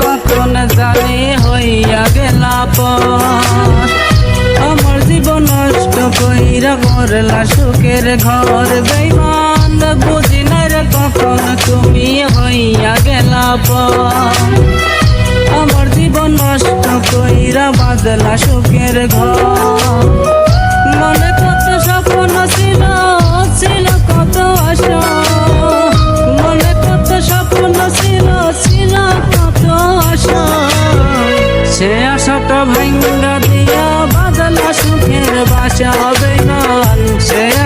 কখন জানি হইয়া গেলা আমার জীবন নষ্ট কইরা করলা সুখের ঘর। বেইমান বুঝি না রে কখন তুমি হইয়া গেলা আমার জীবন নষ্ট কইরা বাদলা সুখের ঘর। মনে সুখের বাসা বেগান সে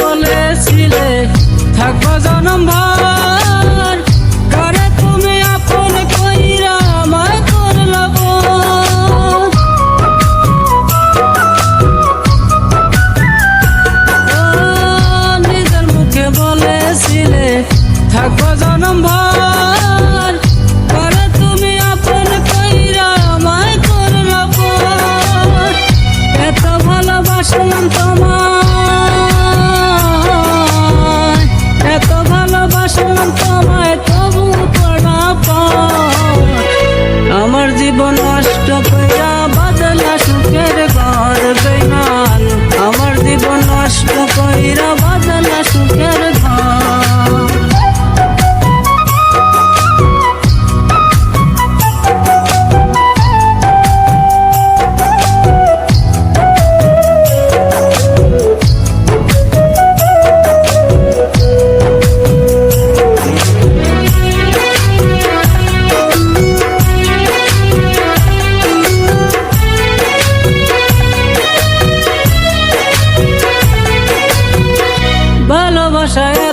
বলেছিলে, থাকব জনম ভর করে তুমি আপন কইরা আমায় করলাম নিজের মুখে বলেছিলে, থাকব জনম ভর sẽ